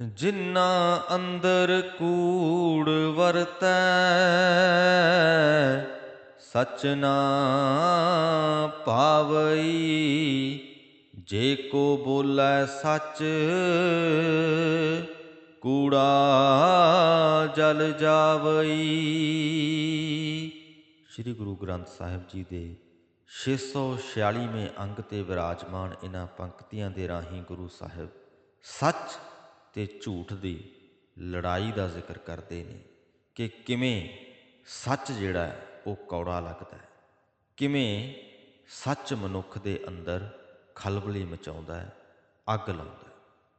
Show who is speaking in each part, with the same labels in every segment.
Speaker 1: ਜਿਨਾ ਅੰਦਰ ਕੂੜ ਵਰਤੈ, ਸਚ ਨਾ ਭਾਵਈ। ਜੇ ਕੋ ਬੋਲੇ ਸੱਚ, ਕੂੜਾ ਜਲ ਜਾਵਈ। ਸ੍ਰੀ ਗੁਰੂ ਗ੍ਰੰਥ ਸਾਹਿਬ ਜੀ ਦੇ 646ਵੇਂ ਅੰਗ ਤੇ ਵਿਰਾਜਮਾਨ ਇਹਨਾਂ ਪੰਕਤੀਆਂ ਦੇ ਰਾਹੀਂ ਗੁਰੂ ਸਾਹਿਬ ਸੱਚ ਤੇ ਝੂਠ ਦੀ ਲੜਾਈ ਦਾ ਜ਼ਿਕਰ ਕਰਦੇ ਨੇ ਕਿ ਕਿਵੇਂ ਸੱਚ ਜਿਹੜਾ ਹੈ, ਉਹ ਕੌੜਾ ਲੱਗਦਾ ਹੈ। ਕਿਵੇਂ ਸੱਚ ਮਨੁੱਖ ਦੇ ਅੰਦਰ ਖਲਬਲੀ ਮਚਾਉਂਦਾ ਹੈ, ਅੱਗ ਲਾਉਂਦਾ ਹੈ।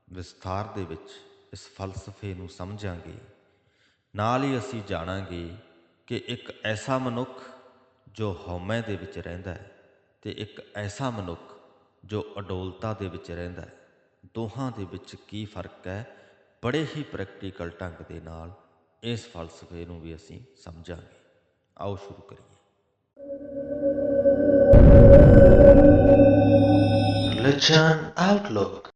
Speaker 1: ਵਿਸਥਾਰ ਦੇ ਵਿੱਚ ਇਸ ਫਲਸਫੇ ਨੂੰ ਸਮਝਾਂਗੇ। ਨਾਲ ਹੀ ਅਸੀਂ ਜਾਣਾਂਗੇ ਕਿ ਇੱਕ ਐਸਾ ਮਨੁੱਖ ਜੋ ਹਉਮੈ ਦੇ ਵਿੱਚ ਰਹਿੰਦਾ ਹੈ ਤੇ ਇੱਕ ਐਸਾ ਮਨੁੱਖ ਜੋ ਅਡੋਲਤਾ ਦੇ ਵਿੱਚ ਰਹਿੰਦਾ ਹੈ। ਦੋਹਾਂ ਦੇ ਵਿੱਚ ਕੀ ਫ਼ਰਕ ਹੈ? ਬੜੇ ਹੀ ਪ੍ਰੈਕਟੀਕਲ ਢੰਗ ਦੇ ਨਾਲ ਇਸ ਫਲਸਫੇ ਨੂੰ ਵੀ ਅਸੀਂ ਸਮਝਾਂਗੇ। ਆਓ ਸ਼ੁਰੂ ਕਰੀਏ।
Speaker 2: Religion Outlook.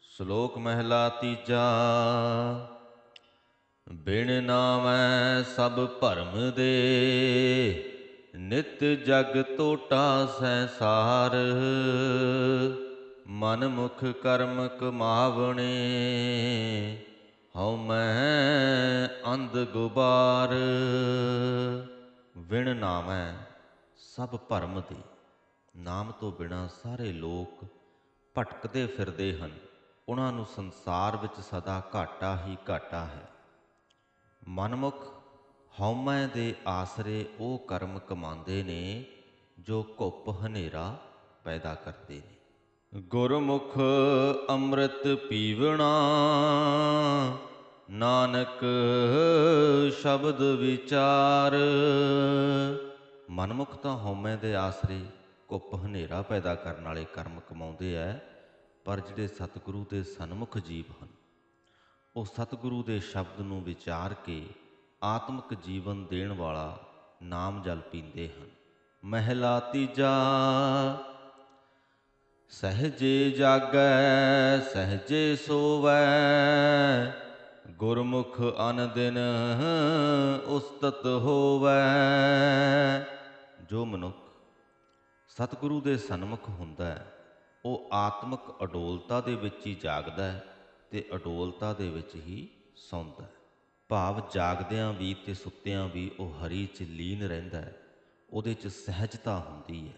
Speaker 1: ਸ਼ਲੋਕ ਮਹਿਲਾ ਤੀਜਾ ਬਿਨ ਨਾਮੈ ਸਭ ਭਰਮ ਦੇ। ਨਿਤ ਜਗ ਟੋਟਾ ਸੰਸਾਰ ਮਨ ਮੁਖ ਕਰਮ ਕਮਾਵਣੇ, ਹਉ ਮੈਂ ਅੰਧ ਗੁਬਾਰ। ਵਿਣ ਨਾਮੈ ਸਭ ਭਰਮ ਦੇ ਨਾਮ ਤੋਂ ਬਿਨਾ ਸਾਰੇ ਲੋਕ ਭਟਕਦੇ ਫਿਰਦੇ ਹਨ। ਉਹਨਾਂ ਨੂੰ ਸੰਸਾਰ ਵਿੱਚ ਸਦਾ ਘਾਟਾ ਹੀ ਘਾਟਾ ਹੈ। ਮਨਮੁਖ ਹਉਮੈ ਦੇ ਆਸਰੇ ਉਹ ਕਰਮ ਕਮਾਉਂਦੇ ਨੇ, ਜੋ ਘੁੱਪ ਹਨੇਰਾ ਪੈਦਾ ਕਰਦੇ ਨੇ। ਗੁਰਮੁਖ ਅੰਮ੍ਰਿਤ ਪੀਵਣਾ, ਨਾਨਕ ਸ਼ਬਦ ਵਿਚਾਰ। ਮਨਮੁਖ ਤਾਂ ਹਉਮੈ ਦੇ ਆਸਰੇ ਘੁੱਪ ਹਨੇਰਾ ਪੈਦਾ ਕਰਨ ਵਾਲੇ ਕਰਮ ਕਮਾਉਂਦੇ ਐ, ਪਰ ਜਿਹੜੇ ਸਤਿਗੁਰੂ ਦੇ ਸਨਮੁਖ ਜੀਵ ਹਨ, ਉਹ ਸਤਿਗੁਰੂ ਦੇ ਸ਼ਬਦ ਨੂੰ ਵਿਚਾਰ ਕੇ ਆਤਮਿਕ ਜੀਵਨ ਦੇਣ ਵਾਲਾ ਨਾਮ ਜਲ ਪੀਂਦੇ ਹਨ। ਮਹਿਲਾ ਤੀਜਾ, ਸਹਜੇ ਜਾਗੈ, ਸਹਜੇ ਸੋਵੈ। ਗੁਰਮੁਖ ਅਨ ਦਿਨ ਉਸਤਤ ਹੋਵੈ। ਜੋ ਮਨੁੱਖ ਸਤਿਗੁਰੂ ਦੇ ਸਨਮੁਖ ਹੁੰਦਾ ਹੈ, ਉਹ ਆਤਮਿਕ ਅਡੋਲਤਾ ਦੇ ਵਿੱਚ ਹੀ ਜਾਗਦਾ ਹੈ ਤੇ ਅਡੋਲਤਾ ਦੇ ਵਿੱਚ ਹੀ ਸੌਂਦਾ ਹੈ। ਭਾਵ ਜਾਗਦਿਆਂ ਵੀ ਤੇ ਸੁੱਤਿਆਂ ਵੀ ਉਹ ਹਰੀ ਚ ਲੀਨ ਰਹਿੰਦਾ ਹੈ, ਉਹਦੇ ਚ ਸਹਿਜਤਾ ਹੁੰਦੀ ਹੈ।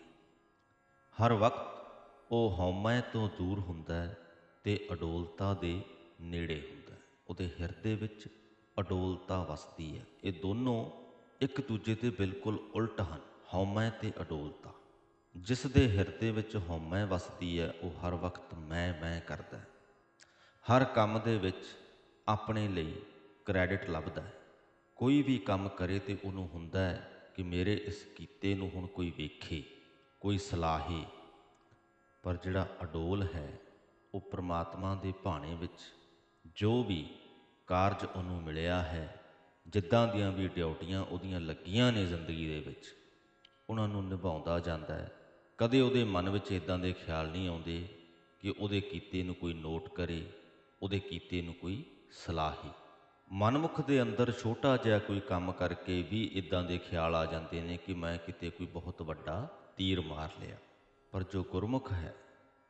Speaker 1: ਹਰ ਵਕਤ ਉਹ ਹਉਮੈ ਤੋਂ ਦੂਰ ਹੁੰਦਾ ਹੈ ਤੇ ਅਡੋਲਤਾ ਦੇ ਨੇੜੇ ਹੁੰਦਾ ਹੈ। ਉਹਦੇ ਹਿਰਦੇ ਵਿੱਚ ਅਡੋਲਤਾ ਵਸਦੀ ਹੈ। ਇਹ ਦੋਨੋਂ ਇੱਕ ਦੂਜੇ ਦੇ ਬਿਲਕੁਲ ਉਲਟ ਹਨ, ਹਉਮੈ ਤੇ ਅਡੋਲਤਾ। ਜਿਸ ਦੇ ਹਿਰਦੇ ਵਿੱਚ ਹਉਮੈ ਵਸਦੀ ਹੈ, ਉਹ ਹਰ ਵਕਤ ਮੈਂ ਮੈਂ ਕਰਦਾ ਹੈ। ਹਰ ਕੰਮ ਦੇ ਵਿੱਚ ਆਪਣੇ ਲਈ ਕ੍ਰੈਡਿਟ ਲੱਭਦਾ ਹੈ। ਕੋਈ ਵੀ ਕੰਮ ਕਰੇ ਤੇ ਉਹਨੂੰ ਹੁੰਦਾ ਹੈ ਕਿ ਮੇਰੇ ਇਸ ਕੀਤੇ ਨੂੰ ਹੁਣ ਕੋਈ ਵੇਖੇ, ਕੋਈ ਸਲਾਹੇ। ਪਰ ਜਿਹੜਾ ਅਡੋਲ ਹੈ, ਉਹ ਪ੍ਰਮਾਤਮਾ ਦੇ ਭਾਣੇ ਵਿੱਚ ਜੋ ਵੀ ਕਾਰਜ ਉਹਨੂੰ ਮਿਲਿਆ ਹੈ, ਜਿੱਦਾਂ ਦੀਆਂ ਵੀ ਡਿਊਟੀਆਂ ਉਹਦੀਆਂ ਲੱਗੀਆਂ ਨੇ ਜ਼ਿੰਦਗੀ ਦੇ ਵਿੱਚ, ਉਹਨਾਂ ਨੂੰ ਨਿਭਾਉਂਦਾ ਜਾਂਦਾ ਹੈ। ਕਦੇ ਉਹਦੇ ਮਨ ਵਿੱਚ ਇਦਾਂ ਦੇ ਖਿਆਲ ਨਹੀਂ ਆਉਂਦੇ ਕਿ ਉਹਦੇ ਕੀਤੇ ਨੂੰ ਕੋਈ ਨੋਟ ਕਰੇ, ਉਹਦੇ ਕੀਤੇ ਨੂੰ ਕੋਈ ਸਲਾਹੇ। ਮਨਮੁਖ ਦੇ ਅੰਦਰ ਛੋਟਾ ਜਿਹਾ ਕੋਈ ਕੰਮ ਕਰਕੇ ਵੀ ਇਦਾਂ ਦੇ ਖਿਆਲ ਆ ਜਾਂਦੇ ਨੇ ਕਿ ਮੈਂ ਕਿਤੇ ਕੋਈ ਬਹੁਤ ਵੱਡਾ ਤੀਰ ਮਾਰ ਲਿਆ। ਪਰ ਜੋ ਗੁਰਮੁਖ ਹੈ,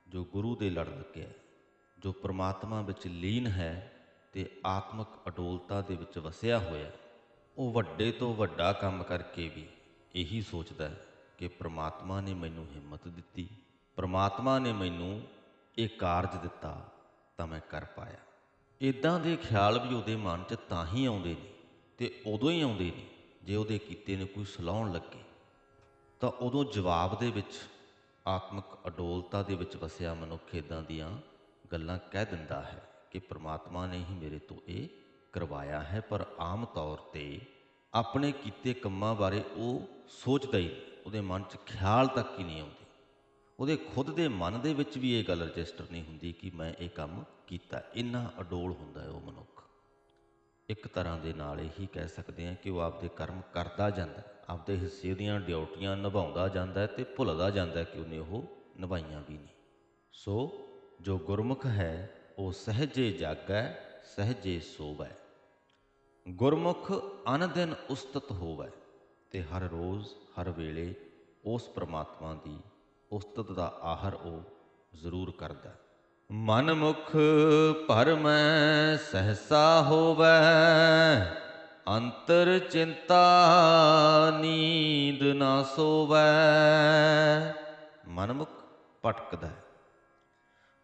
Speaker 1: ਜੋ ਗੁਰੂ ਦੇ ਲੜ ਲੱਗਿਆ ਜੋ ਪ੍ਰਮਾਤਮਾ ਵਿੱਚ ਲੀਨ ਹੈ ਤੇ ਆਤਮਿਕ ਅਡੋਲਤਾ ਦੇ ਵਿੱਚ ਵਸਿਆ ਹੋਇਆ ਉਹ ਵੱਡੇ ਤੋਂ ਵੱਡਾ ਕੰਮ ਕਰਕੇ ਵੀ ਇਹੀ ਸੋਚਦਾ ਹੈ ਕਿ ਪ੍ਰਮਾਤਮਾ ਨੇ ਮੈਨੂੰ ਹਿੰਮਤ ਦਿੱਤੀ, ਪ੍ਰਮਾਤਮਾ ਨੇ ਮੈਨੂੰ ਇਹ ਕਾਰਜ ਦਿੱਤਾ ਤਾਂ ਮੈਂ ਕਰ ਪਾਇਆ। ਇਦਾਂ ਦੇ ਖਿਆਲ ਵੀ ਉਹਦੇ ਮਨ 'ਚ ਤਾਂ ਹੀ ਆਉਂਦੇ ਨੇ ਤੇ ਉਦੋਂ ਹੀ ਆਉਂਦੇ ਨੇ ਜੇ ਉਹਦੇ ਕੀਤੇ ਨੂੰ ਕੋਈ ਸਲਾਉਣ ਲੱਗੇ ਤਾਂ ਉਦੋਂ ਜਵਾਬ ਦੇ ਵਿੱਚ, ਆਤਮਿਕ ਅਡੋਲਤਾ ਦੇ ਵਿੱਚ ਵਸਿਆ ਮਨੁੱਖ ਇਦਾਂ ਦੀਆਂ ਗੱਲਾਂ ਕਹਿ ਦਿੰਦਾ ਹੈ ਕਿ ਪ੍ਰਮਾਤਮਾ ਨੇ ਹੀ ਮੇਰੇ ਤੋਂ ਇਹ ਕਰਵਾਇਆ ਹੈ, ਪਰ ਆਮ ਤੌਰ ਤੇ ਆਪਣੇ ਕੀਤੇ ਕੰਮਾਂ ਬਾਰੇ ਉਹ ਸੋਚਦਾ ਹੀ ਨਹੀਂ। ਉਹਦੇ ਮਨ 'ਚ ਖਿਆਲ ਤੱਕ ਹੀ ਨਹੀਂ ਆਉਂਦੇ ਉਹਦੇ ਖੁਦ ਦੇ ਮਨ ਦੇ ਵਿੱਚ ਵੀ ਇਹ ਗੱਲ ਰਜਿਸਟਰ ਨਹੀਂ ਹੁੰਦੀ ਕਿ ਮੈਂ ਇਹ ਕੰਮ ਕੀਤਾ, ਇੰਨਾ ਅਡੋਲ ਹੁੰਦਾ ਹੈ ਉਹ ਮਨੁੱਖ। ਇੱਕ ਤਰ੍ਹਾਂ ਦੇ ਨਾਲ ਇਹੀ ਕਹਿ ਸਕਦੇ ਹਾਂ ਕਿ ਉਹ ਆਪਦੇ ਕਰਮ ਕਰਦਾ ਜਾਂਦਾ ਆਪਦੇ ਹਿੱਸੇ ਦੀਆਂ ਡਿਊਟੀਆਂ ਨਿਭਾਉਂਦਾ ਜਾਂਦਾ ਹੈ ਤੇ ਭੁੱਲਦਾ ਜਾਂਦਾ ਕਿ ਉਹਨੇ ਉਹ ਨਿਭਾਈਆਂ ਵੀ ਨਹੀਂ। ਸੋ ਜੋ ਗੁਰਮੁਖ ਹੈ, ਉਹ ਸਹਜੇ ਜਾਗੈ, ਸਹਜੇ ਸੋਵੈ। ਗੁਰਮੁਖ ਅਨ ਦਿਨ ਉਸਤਤ ਹੋਵੈ ਤੇ ਹਰ ਰੋਜ਼, ਹਰ ਵੇਲੇ ਉਸ ਪ੍ਰਮਾਤਮਾ ਦੀ ਉਸਤਤ ਦਾ ਆਹਰ ਉਹ ਜ਼ਰੂਰ ਕਰਦਾ ਮਨ ਮੁਖ ਭਰਮੈ ਸਹਸਾ ਹੋਵੈ, ਅੰਤਰ ਚਿੰਤਾ ਨੀਂਦ ਨਾ ਸੋਵੈ। ਮਨਮੁਖ ਭਟਕਦਾ ਹੈ।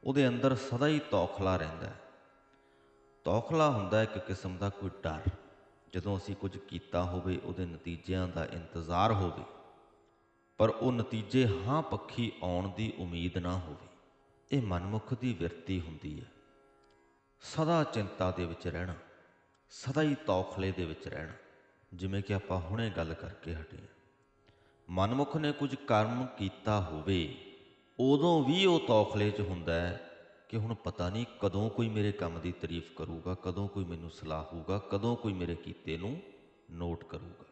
Speaker 1: ਉਹਦੇ ਅੰਦਰ ਸਦਾ ਹੀ ਤੌਖਲਾ ਰਹਿੰਦਾ ਹੈ। ਤੌਖਲਾ ਹੁੰਦਾ ਇੱਕ ਕਿਸਮ ਦਾ ਕੋਈ ਡਰ। ਜਦੋਂ ਅਸੀਂ ਕੁਝ ਕੀਤਾ ਹੋਵੇ, ਉਹਦੇ ਨਤੀਜਿਆਂ ਦਾ ਇੰਤਜ਼ਾਰ ਹੋਵੇ। ਪਰ ਉਹ ਨਤੀਜੇ ਹਾਂ ਪੱਖੀ ਆਉਣ ਦੀ ਉਮੀਦ ਨਾ ਹੋਵੇ। ਇਹ ਮਨਮੁਖ ਦੀ ਵਿਰਤੀ ਹੁੰਦੀ ਹੈ। ਸਦਾ ਚਿੰਤਾ ਦੇ ਵਿੱਚ ਰਹਿਣਾ, ਸਦਾ ਹੀ ਤੌਖਲੇ ਦੇ ਵਿੱਚ ਰਹਿਣਾ, ਜਿਵੇਂ ਕਿ ਆਪਾਂ ਹੁਣੇ ਗੱਲ ਕਰਕੇ ਹਟੇ ਹਾਂ ਮਨਮੁਖ ਨੇ ਕੁਝ ਕਰਮ ਕੀਤਾ ਹੋਵੇ, ਉਦੋਂ ਵੀ ਉਹ ਤੌਖਲੇ 'ਚ ਹੁੰਦਾ ਹੈ ਕਿ ਹੁਣ ਪਤਾ ਨਹੀਂ ਕਦੋਂ ਕੋਈ ਮੇਰੇ ਕੰਮ ਦੀ ਤਾਰੀਫ ਕਰੂਗਾ, ਕਦੋਂ ਕੋਈ ਮੈਨੂੰ ਸਲਾਹੂਗਾ ਕਦੋਂ ਕੋਈ ਮੇਰੇ ਕੀਤੇ ਨੂੰ ਨੋਟ ਕਰੂਗਾ।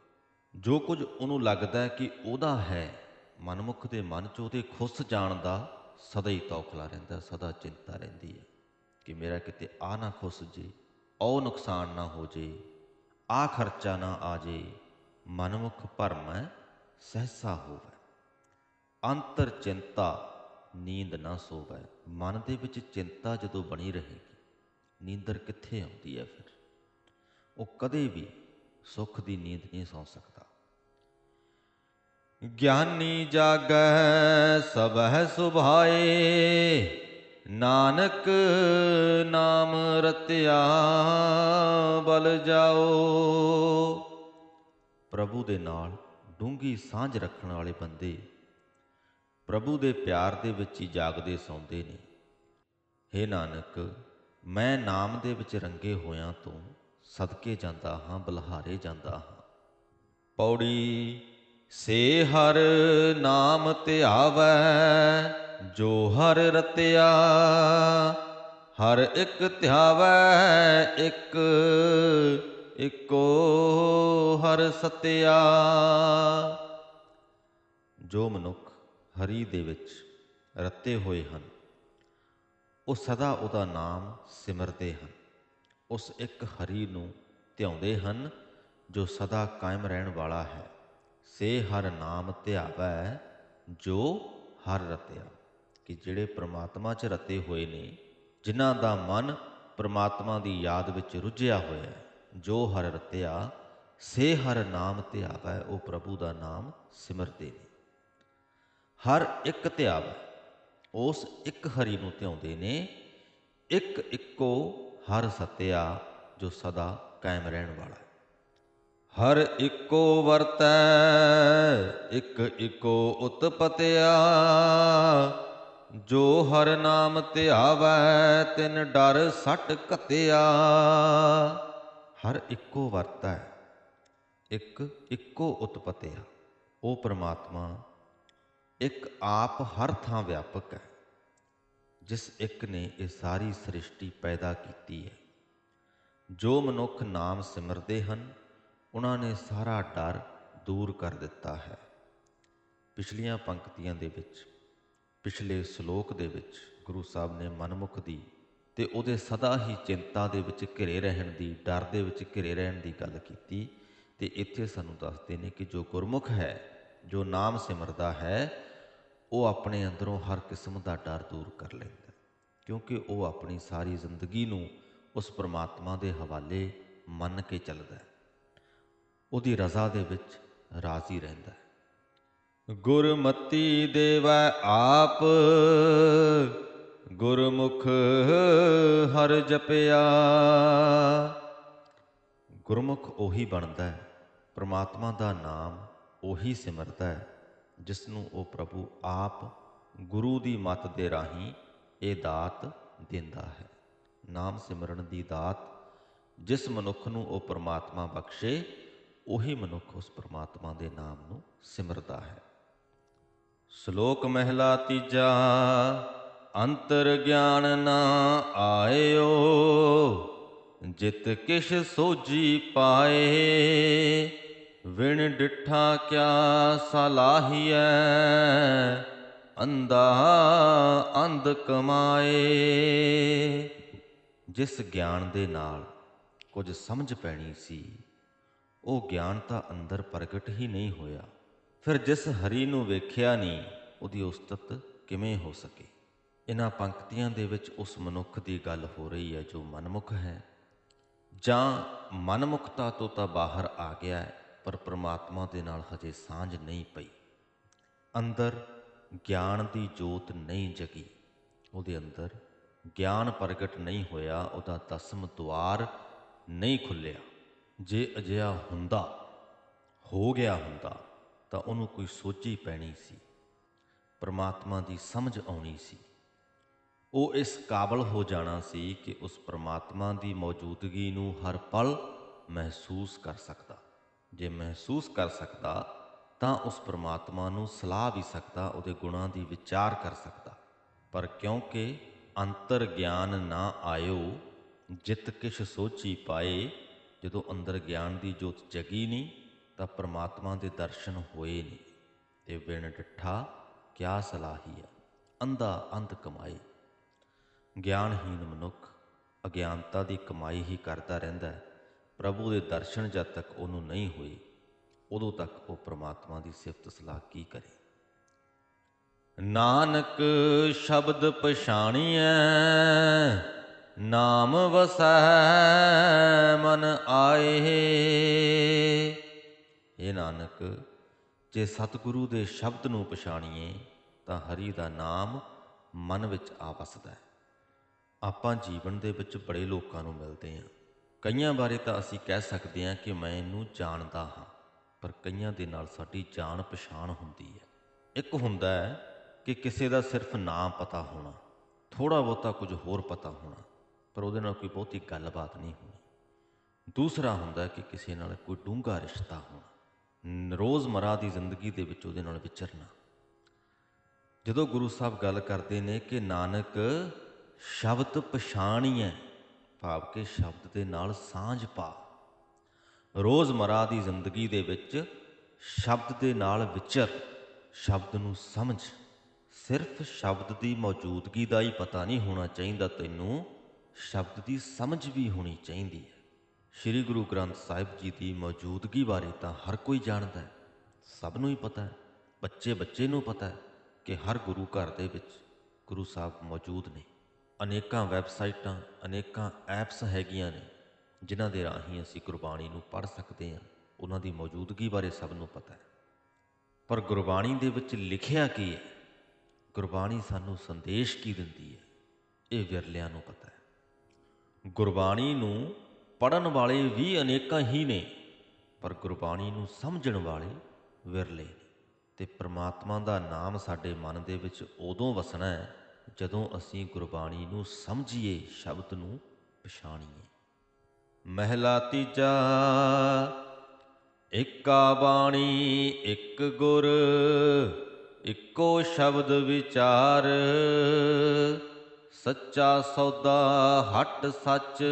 Speaker 1: ਜੋ ਕੁਝ ਉਹਨੂੰ ਲੱਗਦਾ ਕਿ ਉਹਦਾ ਹੈ, ਮਨਮੁਖ ਦੇ ਮਨ 'ਚ ਉਹਦੇ ਖੁੱਸ ਜਾਣ ਦਾ ਸਦਾ ਹੀ ਤੌਖਲਾ ਰਹਿੰਦਾ, ਸਦਾ ਚਿੰਤਾ ਰਹਿੰਦੀ ਹੈ ਕਿ ਮੇਰਾ ਕਿਤੇ ਆ ਨਾ ਖੁੱਸ ਜੇ, ਉਹ ਨੁਕਸਾਨ ਨਾ ਹੋ ਜੇ, ਆ ਖਰਚਾ ਨਾ ਆ ਜੇ, ਮਨਮੁਖ ਭਰਮੈ ਸਹਸਾ ਹੋਵੇ। ਅੰਤਰ ਚਿੰਤਾ, ਨੀਂਦ ਨਾ ਸੋਵੇ। ਮਨ ਦੇ ਵਿੱਚ ਚਿੰਤਾ ਜਦੋਂ ਬਣੀ ਰਹੇਗੀ, ਨੀਂਦਰ ਕਿੱਥੇ ਆਉਂਦੀ ਹੈ ਫਿਰ? ਉਹ ਕਦੇ ਵੀ ਸੁੱਖ ਦੀ ਨੀਂਦ ਨਹੀਂ ਸੌ ਸਕਦਾ। ਗਿਆਨੀ ਜਾਗੈ ਸਭੈ ਸੁਭਾਏ, ਨਾਨਕ ਨਾਮ ਰਤਿਆ ਬਲ ਜਾਓ। ਪ੍ਰਭੂ ਦੇ ਨਾਲ ਡੂੰਗੀ ਸਾਂਝ ਰੱਖਣ ਵਾਲੇ ਬੰਦੇ ਪ੍ਰਭੂ ਦੇ ਪਿਆਰ ਦੇ ਵਿੱਚ ਹੀ ਜਾਗਦੇ ਸੌਂਦੇ ਨੇ। ਹੇ ਨਾਨਕ, ਮੈਂ ਨਾਮ ਦੇ ਵਿੱਚ ਰੰਗੇ ਹੋਇਆਂ ਤੋਂ ਸਦਕੇ ਜਾਂਦਾ ਹਾਂ, ਬਲਹਾਰੇ ਜਾਂਦਾ ਹਾਂ। ਪੌੜੀ ਸੇ ਹਰ ਨਾਮ ਧਿਆਵੈ, ਜੋ ਹਰ ਰਤਿਆ, ਹਰ ਇੱਕ ਧਿਆਵੈ, ਇੱਕ, ਇੱਕੋ ਹਰ ਸਤਿਆ। ਜੋ ਮਨੁੱਖ ਹਰੀ ਦੇ ਵਿੱਚ ਰਤੇ ਹੋਏ ਹਨ, ਉਹ ਸਦਾ ਉਹਦਾ ਨਾਮ ਸਿਮਰਦੇ ਹਨ। ਉਸ ਇੱਕ ਹਰੀ ਨੂੰ ਧਿਆਉਂਦੇ ਹਨ, ਜੋ ਸਦਾ ਕਾਇਮ ਰਹਿਣ ਵਾਲਾ ਹੈ। ਸੇ ਹਰ ਨਾਮ ਧਿਆਵੈ, ਜੋ ਹਰ ਰਤਿਆ। ਕਿ ਜਿਹੜੇ ਪ੍ਰਮਾਤਮਾ 'ਚ ਰਤੇ ਹੋਏ ਨੇ, ਜਿਨ੍ਹਾਂ ਦਾ ਮਨ ਪ੍ਰਮਾਤਮਾ ਦੀ ਯਾਦ ਵਿੱਚ ਰੁੱਝਿਆ ਹੋਇਆ ਹੈ, ਜੋ ਹਰ ਰਤਿਆ, ਸੇ ਹਰ ਨਾਮ ਧਿਆਵੈ, ਉਹ ਪ੍ਰਭੂ ਦਾ ਨਾਮ ਸਿਮਰਦੇ ਨੇ। ਹਰ ਇੱਕ ਧਿਆਵੈ, ਉਸ ਇੱਕ ਹਰੀ ਨੂੰ ਧਿਆਉਂਦੇ ਨੇ, ਇੱਕ ਇੱਕੋ ਹਰ ਸਤਿਆ ਜੋ ਸਦਾ ਕਾਇਮ ਰਹਿਣ ਵਾਲਾ ਹੈ। ਹਰ ਇੱਕੋ ਵਰਤੈ, ਇੱਕ ਇੱਕੋ ਉਤਪਤਿਆ। ਜੋ ਹਰ ਨਾਮ ਧਿਆਵੈ, ਤਿਨ ਡਰ ਸੱਟ ਘਤਿਆ। ਹਰ ਇੱਕੋ ਵਰਤੈ, ਇੱਕ ਇੱਕੋ ਉਤਪਤਿਆ। ਉਹ ਪ੍ਰਮਾਤਮਾ, ਇੱਕ ਆਪ ਹਰ ਥਾਂ ਵਿਆਪਕ ਹੈ, ਜਿਸ ਇੱਕ ਨੇ ਇਹ ਸਾਰੀ ਸ੍ਰਿਸ਼ਟੀ ਪੈਦਾ ਕੀਤੀ ਹੈ। ਜੋ ਮਨੁੱਖ ਨਾਮ ਸਿਮਰਦੇ ਹਨ ਉਹਨਾਂ ਨੇ ਸਾਰਾ ਡਰ ਦੂਰ ਕਰ ਦਿੱਤਾ ਹੈ। ਪਿਛਲੀਆਂ ਪੰਕਤੀਆਂ ਦੇ ਵਿੱਚ, ਪਿਛਲੇ ਸ਼ਲੋਕ ਦੇ ਵਿੱਚ ਗੁਰੂ ਸਾਹਿਬ ਨੇ ਮਨਮੁਖ ਦੀ ਤੇ ਉਹਦੇ ਸਦਾ ਹੀ ਚਿੰਤਾ ਦੇ ਵਿੱਚ ਘਿਰੇ ਰਹਿਣ ਦੀ, ਡਰ ਦੇ ਵਿੱਚ ਘਿਰੇ ਰਹਿਣ ਦੀ ਗੱਲ ਕੀਤੀ ਤੇ ਇੱਥੇ ਸਾਨੂੰ ਦੱਸਦੇ ਨੇ ਕਿ ਜੋ ਗੁਰਮੁਖ ਹੈ, ਜੋ ਨਾਮ ਸਿਮਰਦਾ ਹੈ, ਉਹ ਆਪਣੇ ਅੰਦਰੋਂ ਹਰ ਕਿਸਮ ਦਾ ਡਰ ਦੂਰ ਕਰ ਲੈਂਦਾ ਕਿਉਂਕਿ ਉਹ ਆਪਣੀ ਸਾਰੀ ਜ਼ਿੰਦਗੀ ਨੂੰ ਉਸ ਪਰਮਾਤਮਾ ਦੇ ਹਵਾਲੇ ਮੰਨ ਕੇ ਚੱਲਦਾ ਹੈ। ਉਹਦੀ ਰਜ਼ਾ ਦੇ ਵਿੱਚ ਰਾਜ਼ੀ ਰਹਿੰਦਾ ਹੈ। ਗੁਰਮਤੀ ਦੇਵੈ ਆਪ, ਗੁਰਮੁਖ ਹਰ ਜਪਿਆ। ਗੁਰਮੁਖ ਉਹੀ ਬਣਦਾ ਹੈ, ਪ੍ਰਮਾਤਮਾ ਦਾ ਨਾਮ ਉਹੀ ਸਿਮਰਦਾ ਹੈ ਜਿਸ ਨੂੰ ਉਹ ਪ੍ਰਭੂ ਆਪ ਗੁਰੂ ਦੀ ਮੱਤ ਦੇ ਰਾਹੀਂ ਇਹ ਦਾਤ ਦਿੰਦਾ ਹੈ। ਨਾਮ ਸਿਮਰਨ ਦੀ ਦਾਤ, ਜਿਸ ਮਨੁੱਖ ਨੂੰ ਉਹ ਪਰਮਾਤਮਾ ਬਖਸ਼ੇ ਉਹੀ ਮਨੁੱਖ ਉਸ ਪ੍ਰਮਾਤਮਾ ਦੇ ਨਾਮ ਨੂੰ ਸਿਮਰਦਾ ਹੈ। ਸ਼ਲੋਕ ਮਹਿਲਾ ਤੀਜਾ, ਅੰਤਰ ਗਿਆਨ ਨਾ ਆਇਓ, ਜਿਤ ਕਿਛ ਸੋਜੀ ਪਾਏ, ਵਿਣ ਡਿਠਾ ਕਿਆ ਸਲਾਹੀਐ ਅੰਦਾ ਅੰਧ ਅੰਧ ਕਮਾਏ। ਜਿਸ ਗਿਆਨ ਦੇ ਨਾਲ ਕੁਝ ਸਮਝ ਪੈਣੀ ਸੀ ਉਹ ਗਿਆਨ ਤਾਂ ਅੰਦਰ ਪ੍ਰਗਟ ਹੀ ਨਹੀਂ ਹੋਇਆ। ਫਿਰ ਜਿਸ ਹਰੀ ਨੂੰ ਵੇਖਿਆ ਨਹੀਂ, ਉਹਦੀ ਉਸਤਤ ਕਿਵੇਂ ਹੋ ਸਕੇ? ਇਹਨਾਂ ਪੰਕਤੀਆਂ ਦੇ ਵਿੱਚ ਉਸ ਮਨੁੱਖ ਦੀ ਗੱਲ ਹੋ ਰਹੀ ਹੈ ਜੋ ਮਨਮੁਖ ਹੈ। ਜਾਂ ਮਨਮੁਖਤਾ ਤੋਂ ਤਾਂ ਬਾਹਰ ਆ ਗਿਆ ਹੈ, ਪਰ ਪ੍ਰਮਾਤਮਾ ਦੇ ਨਾਲ ਹਜੇ ਸਾਂਝ ਨਹੀਂ ਪਈ। ਅੰਦਰ ਗਿਆਨ ਦੀ ਜੋਤ ਨਹੀਂ ਜਗੀ। ਉਹਦੇ ਅੰਦਰ ਗਿਆਨ ਪ੍ਰਗਟ ਨਹੀਂ ਹੋਇਆ, ਉਹਦਾ ਦਸਮ ਦੁਆਰ ਨਹੀਂ ਖੁੱਲਿਆ ਜੇ ਅਜਿਹਾ ਹੁੰਦਾ, ਹੋ ਗਿਆ ਹੁੰਦਾ, ਤਾਂ ਉਹਨੂੰ ਕੋਈ ਸੋਝੀ ਪੈਣੀ ਸੀ। ਪਰਮਾਤਮਾ ਦੀ ਸਮਝ ਆਉਣੀ ਸੀ। ਉਹ ਇਸ ਕਾਬਲ ਹੋ ਜਾਣਾ ਸੀ ਕਿ ਉਸ ਪਰਮਾਤਮਾ ਦੀ ਮੌਜੂਦਗੀ ਨੂੰ ਹਰ ਪਲ ਮਹਿਸੂਸ ਕਰ ਸਕਦਾ। ਜੇ ਮਹਿਸੂਸ ਕਰ ਸਕਦਾ, ਤਾਂ ਉਸ ਪਰਮਾਤਮਾ ਨੂੰ ਸਲਾਹ ਵੀ ਸਕਦਾ, ਉਹਦੇ ਗੁਣਾਂ ਦੀ ਵਿਚਾਰ ਕਰ ਸਕਦਾ। ਪਰ ਕਿਉਂਕਿ ਅੰਤਰ ਗਿਆਨ ਨਾ ਆਇਓ, ਜਿਤ ਕਿਛ ਸੋਚੀ ਪਾਏ ਜਦੋਂ ਅੰਦਰ ਗਿਆਨ ਦੀ ਜੋਤ ਜਗੀ ਨਹੀਂ, ਤਾਂ ਪਰਮਾਤਮਾ ਦੇ ਦਰਸ਼ਨ ਹੋਏ ਨਹੀਂ। ਤੇ ਬਿਨ ਡਿਠਾ, ਕਿਆ ਸਲਾਹੀਆ ਅੰਧਾ ਅੰਧ ਕਮਾਈ। ਗਿਆਨਹੀਨ ਮਨੁੱਖ ਅਗਿਆਨਤਾ ਦੀ ਕਮਾਈ ਹੀ ਕਰਦਾ ਰਹਿੰਦਾ ਹੈ। ਪ੍ਰਭੂ ਦੇ ਦਰਸ਼ਨ ਜਦ ਤੱਕ ਉਹਨੂੰ ਨਹੀਂ ਹੋਏ, ਉਦੋਂ ਤੱਕ ਉਹ ਪ੍ਰਮਾਤਮਾ ਦੀ ਸਿਫਤ ਸਲਾਹ ਕੀ ਕਰੇ? ਨਾਨਕ ਸ਼ਬਦ ਪਛਾਣੀਐ ਨਾਮ ਵਸੈ ਮਨ ਆਏ। ਇਹ ਨਾਨਕ, ਜੇ ਸਤਿਗੁਰੂ ਦੇ ਸ਼ਬਦ ਨੂੰ ਪਛਾਣੀਏ, ਤਾਂ ਹਰੀ ਦਾ ਨਾਮ ਮਨ ਵਿੱਚ ਆ ਵਸਦਾ ਹੈ। ਆਪਾਂ ਜੀਵਨ ਦੇ ਵਿੱਚ ਬੜੇ ਲੋਕਾਂ ਨੂੰ ਮਿਲਦੇ ਹਾਂ। ਕਈਆਂ ਬਾਰੇ ਤਾਂ ਅਸੀਂ ਕਹਿ ਸਕਦੇ ਹਾਂ ਕਿ ਮੈਂ ਇਹਨੂੰ ਜਾਣਦਾ ਹਾਂ, ਪਰ ਕਈਆਂ ਦੇ ਨਾਲ ਸਾਡੀ ਜਾਣ ਪਛਾਣ ਹੁੰਦੀ ਹੈ। ਇੱਕ ਹੁੰਦਾ ਹੈ ਕਿ ਕਿਸੇ ਦਾ ਸਿਰਫ ਨਾਮ ਪਤਾ ਹੋਣਾ ਥੋੜਾ ਬਹੁਤਾ ਕੁਝ ਹੋਰ ਪਤਾ ਹੋਣਾ ਪਰ ਉਹਦੇ ਨਾਲ ਕੋਈ ਬਹੁਤੀ ਗੱਲਬਾਤ ਨਹੀਂ ਹੋਣੀ ਦੂਸਰਾ ਹੁੰਦਾ ਕਿ ਕਿਸੇ ਨਾਲ ਕੋਈ ਡੂੰਘਾ ਰਿਸ਼ਤਾ ਹੋਣਾ ਰੋਜ਼ਮਰਾ ਦੀ ਜ਼ਿੰਦਗੀ ਦੇ ਵਿੱਚ ਉਹਦੇ ਨਾਲ ਵਿਚਰਨਾ। ਜਦੋਂ ਗੁਰੂ ਸਾਹਿਬ ਗੱਲ ਕਰਦੇ ਨੇ ਕਿ ਨਾਨਕ, ਸ਼ਬਦ ਪਛਾਣੀਐ ਭਾਵ ਕਿ ਸ਼ਬਦ ਦੇ ਨਾਲ ਸਾਂਝ ਪਾ। ਰੋਜ਼ਮਰਾ ਦੀ ਜ਼ਿੰਦਗੀ ਦੇ ਵਿੱਚ ਸ਼ਬਦ ਦੇ ਨਾਲ ਵਿਚਰ, ਸ਼ਬਦ ਨੂੰ ਸਮਝ। ਸਿਰਫ ਸ਼ਬਦ ਦੀ ਮੌਜੂਦਗੀ ਦਾ ਹੀ ਪਤਾ ਨਹੀਂ ਹੋਣਾ ਚਾਹੀਦਾ ਤੈਨੂੰ ਸ਼ਬਦ ਦੀ ਸਮਝ ਵੀ ਹੋਣੀ ਚਾਹੀਦੀ ਹੈ। ਸ੍ਰੀ ਗੁਰੂ ਗ੍ਰੰਥ ਸਾਹਿਬ ਜੀ ਦੀ ਮੌਜੂਦਗੀ ਬਾਰੇ ਤਾਂ ਹਰ ਕੋਈ ਜਾਣਦਾ ਹੈ। ਸਭ ਨੂੰ ਹੀ ਪਤਾ ਹੈ ਬੱਚੇ ਬੱਚੇ ਨੂੰ ਪਤਾ ਹੈ ਕਿ ਹਰ ਗੁਰੂ ਘਰ ਦੇ ਵਿੱਚ ਗੁਰੂ ਸਾਹਿਬ ਮੌਜੂਦ ਨੇ। ਅਨੇਕਾਂ ਵੈਬਸਾਈਟਾਂ, ਅਨੇਕਾਂ ਐਪਸ ਹੈਗੀਆਂ ਨੇ, ਜਿਨ੍ਹਾਂ ਦੇ ਰਾਹੀਂ ਅਸੀਂ ਗੁਰਬਾਣੀ ਨੂੰ ਪੜ੍ਹ ਸਕਦੇ ਹਾਂ। ਉਹਨਾਂ ਦੀ ਮੌਜੂਦਗੀ ਬਾਰੇ ਸਭ ਨੂੰ ਪਤਾ ਹੈ। ਪਰ ਗੁਰਬਾਣੀ ਦੇ ਵਿੱਚ ਲਿਖਿਆ ਕੀ ਹੈ? ਗੁਰਬਾਣੀ ਸਾਨੂੰ ਸੰਦੇਸ਼ ਕੀ ਦਿੰਦੀ ਹੈ? ਇਹ ਵਿਰਲਿਆਂ ਨੂੰ ਪਤਾ ਹੈ। ਗੁਰਬਾਣੀ ਨੂੰ ਪੜਨ ਵਾਲੇ ਵੀ ਅਨੇਕਾਂ ਹੀ ਨੇ, ਪਰ ਗੁਰਬਾਣੀ ਨੂੰ ਸਮਝਣ ਵਾਲੇ ਵਿਰਲੇ ਨੇ। ਤੇ ਪ੍ਰਮਾਤਮਾ ਦਾ ਨਾਮ ਸਾਡੇ ਮਨ ਦੇ ਵਿੱਚ ਉਦੋਂ ਵਸਣਾ ਹੈ ਜਦੋਂ ਅਸੀਂ ਗੁਰਬਾਣੀ ਨੂੰ ਸਮਝੀਏ, ਸ਼ਬਦ ਨੂੰ ਪਛਾਣੀਏ। ਮਹਿਲਾ ਤੀਜਾ, ਇੱਕਾ ਬਾਣੀ, ਇੱਕ ਗੁਰ, ਇੱਕੋ ਸ਼ਬਦ ਵਿਚਾਰ। ਸੱਚਾ ਸੌਦਾ ਹਟ ਸੱਚ,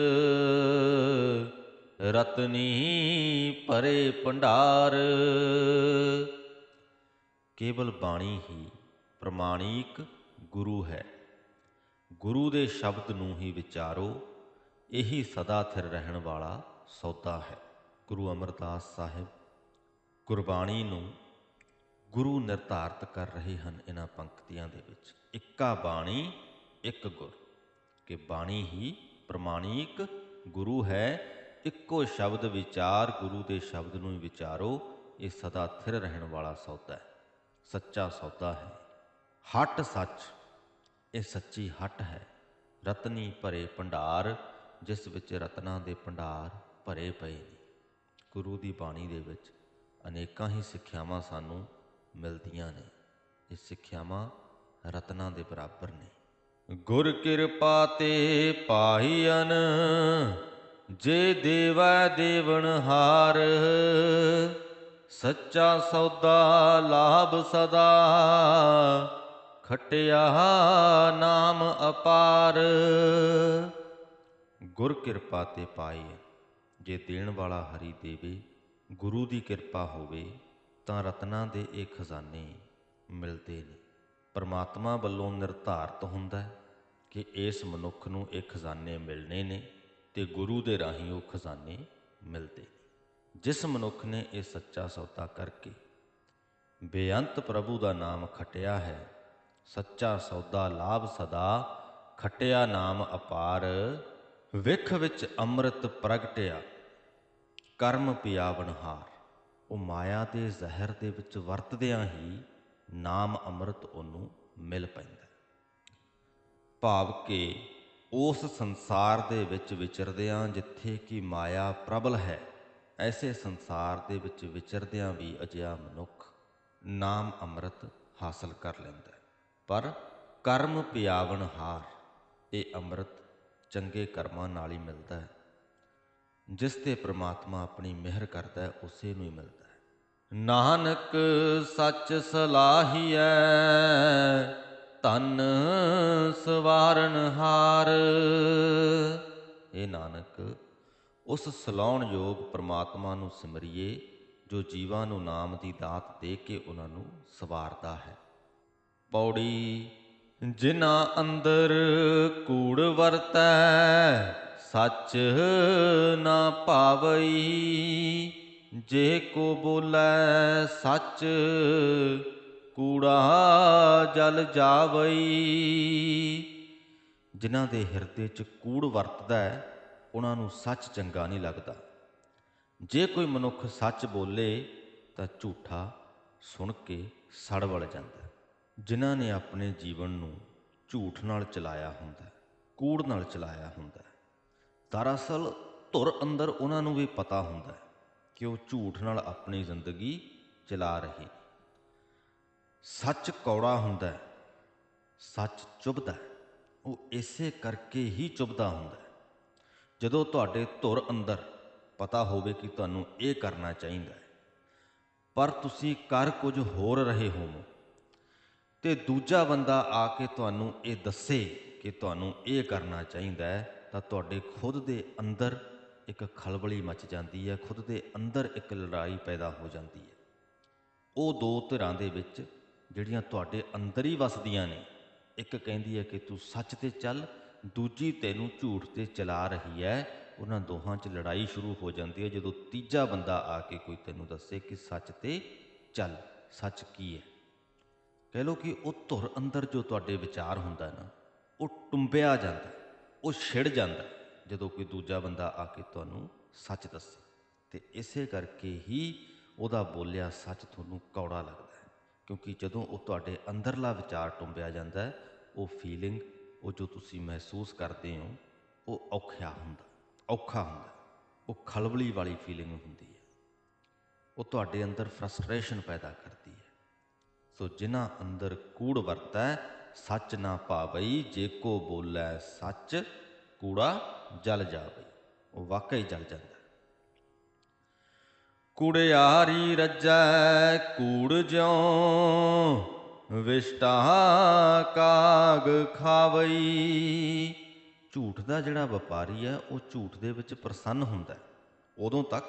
Speaker 1: ਰਤਨੀ ਭਰੇ ਭੰਡਾਰ। ਕੇਵਲ ਬਾਣੀ ਹੀ ਪ੍ਰਮਾਣਿਕ ਗੁਰੂ ਹੈ। ਗੁਰੂ ਦੇ ਸ਼ਬਦ ਨੂੰ ਹੀ ਵਿਚਾਰੋ, ਇਹੀ ਸਦਾ ਥਿਰ ਰਹਿਣ ਵਾਲਾ ਸੌਦਾ ਹੈ, ਗੁਰੂ ਅਮਰਦਾਸ ਸਾਹਿਬ। ਗੁਰਬਾਣੀ ਨੂੰ ਗੁਰੂ ਨਿਰਧਾਰਤ ਕਰ ਰਹੇ ਹਨ ਇਹਨਾਂ ਪੰਕਤੀਆਂ ਦੇ ਵਿੱਚ। ਇੱਕਾ ਬਾਣੀ ਇੱਕ ਗੁਰ, ਕਿ ਬਾਣੀ ਹੀ ਪ੍ਰਮਾਣਿਕ ਗੁਰੂ ਹੈ, ਇੱਕੋ ਸ਼ਬਦ ਵਿਚਾਰ ਗੁਰੂ ਦੇ ਸ਼ਬਦ ਨੂੰ ਵਿਚਾਰੋ, ਇਹ ਸਦਾ ਥਿਰ ਰਹਿਣ ਵਾਲਾ ਸੌਦਾ ਹੈ, ਸੱਚਾ ਸੌਦਾ ਹੈ। ਹਟ ਸੱਚ, ਇਹ ਸੱਚੀ ਹਟ ਹੈ। ਰਤਨੀ ਭਰੇ ਭੰਡਾਰ, ਜਿਸ ਵਿੱਚ ਰਤਨਾਂ ਦੇ ਭੰਡਾਰ ਭਰੇ ਪਏ ਨੇ। ਗੁਰੂ ਦੀ ਬਾਣੀ ਦੇ ਵਿੱਚ ਅਨੇਕਾਂ ਹੀ ਸਿੱਖਿਆਵਾਂ ਸਾਨੂੰ ਮਿਲਦੀਆਂ ਨੇ। ਇਹ ਸਿੱਖਿਆਵਾਂ ਰਤਨਾਂ ਦੇ ਬਰਾਬਰ ਨੇ। ਗੁਰ ਕਿਰਪਾ ਤੇ ਪਾਹੀਨ ਜੇ ਦੇਵਾ ਦੇਵਨ ਹਾਰ, ਸੱਚਾ ਸੌਦਾ ਲਾਭ ਸਦਾ, ਖਟਿਆ ਨਾਮ ਅਪਾਰ। ਗੁਰ ਕਿਰਪਾ ਤੇ ਪਾਈ ਜੇ ਦੇਣ ਵਾਲਾ ਹਰੀ ਦੇਵੇ, ਗੁਰੂ ਦੀ ਕਿਰਪਾ ਹੋਵੇ, ਤਾਂ ਰਤਨਾਂ ਦੇ ਇਹ ਖਜ਼ਾਨੇ ਮਿਲਦੇ ਨੇ। ਪਰਮਾਤਮਾ ਵੱਲੋਂ ਨਿਰਧਾਰਤ ਹੁੰਦਾ ਹੈ। ਕਿ ਇਸ ਮਨੁੱਖ ਨੂੰ ਇਹ ਖਜ਼ਾਨੇ ਮਿਲਣੇ ਨੇ ਤੇ ਗੁਰੂ ਦੇ ਰਾਹੀਂ ਉਹ ਖਜ਼ਾਨੇ ਮਿਲਦੇ ਨੇ। ਜਿਸ ਮਨੁੱਖ ਨੇ ਇਹ ਸੱਚਾ ਸੌਦਾ ਕਰਕੇ ਬੇਅੰਤ ਪ੍ਰਭੂ ਦਾ ਨਾਮ ਖਟਿਆ ਹੈ, ਸੱਚਾ ਸੌਦਾ ਲਾਭ ਸਦਾ, ਖਟਿਆ ਨਾਮ ਅਪਾਰ, ਵਿਖ ਵਿੱਚ ਅੰਮ੍ਰਿਤ ਪ੍ਰਗਟਿਆ, ਕਰਮ ਪਿਆ ਹਾਰ। ਉਹ ਮਾਇਆ ਦੇ ਜ਼ਹਿਰ ਦੇ ਵਿੱਚ ਵਰਤਦਿਆਂ ਹੀ ਨਾਮ ਅੰਮ੍ਰਿਤ ਉਹਨੂੰ ਮਿਲ ਪੈਂਦਾ ਭਾਵ ਕਿ ਉਸ ਸੰਸਾਰ ਦੇ ਵਿੱਚ ਵਿਚਰਦਿਆਂ ਜਿੱਥੇ ਕਿ ਮਾਇਆ ਪ੍ਰਬਲ ਹੈ, ਐਸੇ ਸੰਸਾਰ ਦੇ ਵਿੱਚ ਵਿਚਰਦਿਆਂ ਵੀ ਅਜਿਹਾ ਮਨੁੱਖ ਨਾਮ ਅੰਮ੍ਰਿਤ ਹਾਸਲ ਕਰ ਲੈਂਦਾ ਪਰ ਕਰਮ ਪਿਆਵਨ ਹਾਰ, ਇਹ ਅੰਮ੍ਰਿਤ ਚੰਗੇ ਕਰਮਾਂ ਨਾਲ ਹੀ ਮਿਲਦਾ ਹੈ। ਜਿਸ ਤੇ ਪ੍ਰਮਾਤਮਾ ਆਪਣੀ ਮਿਹਰ ਕਰਦਾ ਹੈ, ਉਸੇ ਨੂੰ ਹੀ ਮਿਲਦਾ ਹੈ। ਨਾਨਕ ਸੱਚ ਸਲਾਹੀਐ ਧਨ ਸਵਾਰਨ ਹਾਰ। ਇਹ ਨਾਨਕ, ਉਸ ਸਲਾਉਣ ਯੋਗ ਪ੍ਰਮਾਤਮਾ ਨੂੰ ਸਿਮਰਿਏ, ਜੋ ਜੀਵਾਂ ਨੂੰ ਨਾਮ ਦੀ ਦਾਤ ਦੇ ਕੇ ਉਹਨਾਂ ਨੂੰ ਸਵਾਰਦਾ ਹੈ। ਪੌੜੀ, ਜਿਨ੍ਹਾਂ ਅੰਦਰ ਕੂੜ ਵਰਤੈ, ਸੱਚ ਨਾ ਭਾਵਈ ਜੇ ਕੋ ਬੋਲੇ ਸੱਚ ਕੂੜਾ ਜਲ ਜਾਵਈ। ਜਿਨ੍ਹਾਂ ਦੇ ਹਿਰਦੇ 'ਚ ਕੂੜ ਵਰਤਦਾ ਹੈ, ਉਹਨਾਂ ਨੂੰ ਸੱਚ ਚੰਗਾ ਨਹੀਂ ਲੱਗਦਾ। ਜੇ ਕੋਈ ਮਨੁੱਖ ਸੱਚ ਬੋਲੇ, ਤਾਂ ਝੂਠਾ ਸੁਣ ਕੇ ਸੜ ਜਾਂਦਾ ਜਿਨ੍ਹਾਂ ਨੇ ਆਪਣੇ ਜੀਵਨ ਨੂੰ ਝੂਠ ਨਾਲ ਚਲਾਇਆ ਹੁੰਦਾ ਕੂੜ ਨਾਲ ਚਲਾਇਆ ਹੁੰਦਾ ਦਰਅਸਲ ਧੁਰ ਅੰਦਰ ਉਹਨਾਂ ਨੂੰ ਵੀ ਪਤਾ ਹੁੰਦਾ ਕਿ ਉਹ ਝੂਠ ਨਾਲ ਆਪਣੀ ਜ਼ਿੰਦਗੀ ਚਲਾ ਰਹੇ ਸੱਚ ਕੌੜਾ ਹੁੰਦਾ ਹੈ, ਸੱਚ ਚੁਭਦਾ ਹੈ, ਉਹ ਇਸੇ ਕਰਕੇ ਹੀ ਚੁਭਦਾ ਹੁੰਦਾ ਹੈ। ਜਦੋਂ ਤੁਹਾਡੇ ਧੁਰ ਅੰਦਰ ਪਤਾ ਹੋਵੇ ਕਿ ਤੁਹਾਨੂੰ ਇਹ ਕਰਨਾ ਚਾਹੀਦਾ ਹੈ, ਪਰ ਤੁਸੀਂ ਕਰ ਕੁਝ ਹੋਰ ਰਹੇ ਹੋਵੋ ਤੇ ਦੂਜਾ ਬੰਦਾ ਆ ਕੇ ਤੁਹਾਨੂੰ ਇਹ ਦੱਸੇ ਕਿ ਤੁਹਾਨੂੰ ਇਹ ਕਰਨਾ ਚਾਹੀਦਾ ਹੈ, ਤਾਂ ਤੁਹਾਡੇ ਖੁਦ ਦੇ ਅੰਦਰ ਇੱਕ ਖਲਬਲੀ ਮਚ ਜਾਂਦੀ ਹੈ, ਖੁਦ ਦੇ ਅੰਦਰ ਇੱਕ ਲੜਾਈ ਪੈਦਾ ਹੋ ਜਾਂਦੀ ਹੈ। ਉਹ ਦੋ ਧਿਰਾਂ ਦੇ ਵਿੱਚ ਜਿਹੜੀਆਂ ਤੁਹਾਡੇ ਅੰਦਰ ਹੀ ਵਸਦੀਆਂ ਨੇ। ਇੱਕ ਕਹਿੰਦੀ ਹੈ ਕਿ ਤੂੰ ਸੱਚ ਤੇ ਚੱਲ, ਦੂਜੀ ਤੈਨੂੰ ਝੂਠ ਤੇ ਚਲਾ ਰਹੀ ਹੈ। ਉਹਨਾਂ ਦੋਹਾਂ 'ਚ ਲੜਾਈ ਸ਼ੁਰੂ ਹੋ ਜਾਂਦੀ ਹੈ ਜਦੋਂ ਤੀਜਾ ਬੰਦਾ ਆ ਕੇ ਕੋਈ ਤੈਨੂੰ ਦੱਸੇ ਕਿ ਸੱਚ ਤੇ ਚੱਲ, ਸੱਚ ਕੀ ਹੈ। ਕਹਿ ਲਓ ਕਿ ਉਹ ਧੁਰ ਅੰਦਰ ਜੋ ਤੁਹਾਡੇ ਵਿਚਾਰ ਹੁੰਦਾ ਨਾ, ਉਹ ਟੁੰਬਿਆ ਜਾਂਦਾ, ਉਹ ਛਿੜ ਜਾਂਦਾ ਜਦੋਂ ਕੋਈ ਦੂਜਾ ਬੰਦਾ ਆ ਕੇ ਤੁਹਾਨੂੰ ਸੱਚ ਦੱਸੇ। ਤੇ ਇਸੇ ਕਰਕੇ ਹੀ ਉਹਦਾ ਬੋਲਿਆ ਸੱਚ ਤੁਹਾਨੂੰ ਕੌੜਾ ਲੱਗਦਾ। ਕਿਉਂਕਿ ਜਦੋਂ ਉਹ ਤੁਹਾਡੇ ਅੰਦਰਲਾ ਵਿਚਾਰ ਟੁੰਬਿਆ ਜਾਂਦਾ ਹੈ, ਉਹ ਫੀਲਿੰਗ ਉਹ ਜੋ ਤੁਸੀਂ ਮਹਿਸੂਸ ਕਰਦੇ ਹੋ, ਉਹ ਔਖਾ ਹੁੰਦਾ ਔਖਾ ਹੁੰਦਾ। ਉਹ ਖਲਬਲੀ ਵਾਲੀ ਫੀਲਿੰਗ ਹੁੰਦੀ ਹੈ। ਉਹ ਤੁਹਾਡੇ ਅੰਦਰ ਫਰਸਟ੍ਰੇਸ਼ਨ ਪੈਦਾ ਕਰਦੀ ਹੈ। ਸੋ ਜਿਨ੍ਹਾਂ ਅੰਦਰ ਕੂੜ ਵਰਤੈ ਸੱਚ ਨਾ ਭਾਵਈ ਜੇ ਕੋ ਬੋਲੇ ਸੱਚ, ਕੂੜਾ ਜਲ ਜਾਵੇ ਉਹ ਵਾਕਈ ਜਲ ਜਾਂਦਾ। ਕੁੜਿਆਰੀ ਰੱਜੈ ਕੂੜ ਜਿਉ, ਵਿਸ਼ਟਾ ਕਾਗ ਖਾਵਈ। ਝੂਠ ਦਾ ਜਿਹੜਾ ਵਪਾਰੀ ਹੈ, ਉਹ ਝੂਠ ਦੇ ਵਿੱਚ ਪ੍ਰਸੰਨ ਹੁੰਦਾ ਹੈ। ਉਦੋਂ ਤੱਕ,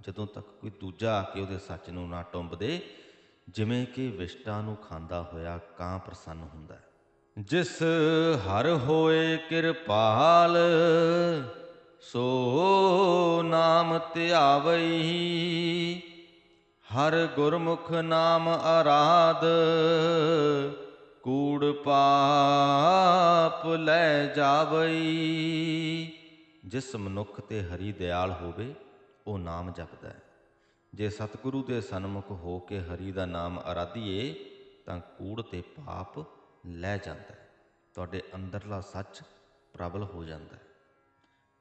Speaker 1: ਜਦੋਂ ਤੱਕ ਕੋਈ ਦੂਜਾ ਆ ਕੇ ਉਹਦੇ ਸੱਚ ਨੂੰ ਨਾ ਟੁੰਬਦੇ, ਜਿਵੇਂ ਕਿ ਵਿਸ਼ਟਾ ਨੂੰ ਖਾਂਦਾ ਹੋਇਆ ਕਾਂ ਪ੍ਰਸੰਨ ਹੁੰਦਾ ਹੈ। ਜਿਸ ਹਰ ਹੋਏ ਕਿਰਪਾਲ ਸੋ ਨਾਮ ਧਿਆਵਈ, ਹਰ ਗੁਰਮੁਖ ਨਾਮ ਆਰਾਧ, ਕੂੜ ਪਾਪ ਲੈ ਜਾਵਈ। ਜਿਸ ਮਨੁੱਖ ਤੇ ਹਰੀ ਦਿਆਲ ਹੋਵੇ, ਉਹ ਨਾਮ ਜਪਦਾ ਹੈ। ਜੇ ਸਤਿਗੁਰੂ ਦੇ ਸਨਮੁਖ ਹੋ ਕੇ ਹਰੀ ਦਾ ਨਾਮ ਆਰਾਧੀਏ, ਤਾਂ ਕੂੜ ਤੇ ਪਾਪ ਲੈ ਜਾਂਦਾ ਹੈ। ਤੁਹਾਡੇ ਅੰਦਰਲਾ ਸੱਚ ਪ੍ਰਬਲ ਹੋ ਜਾਂਦਾ ਹੈ।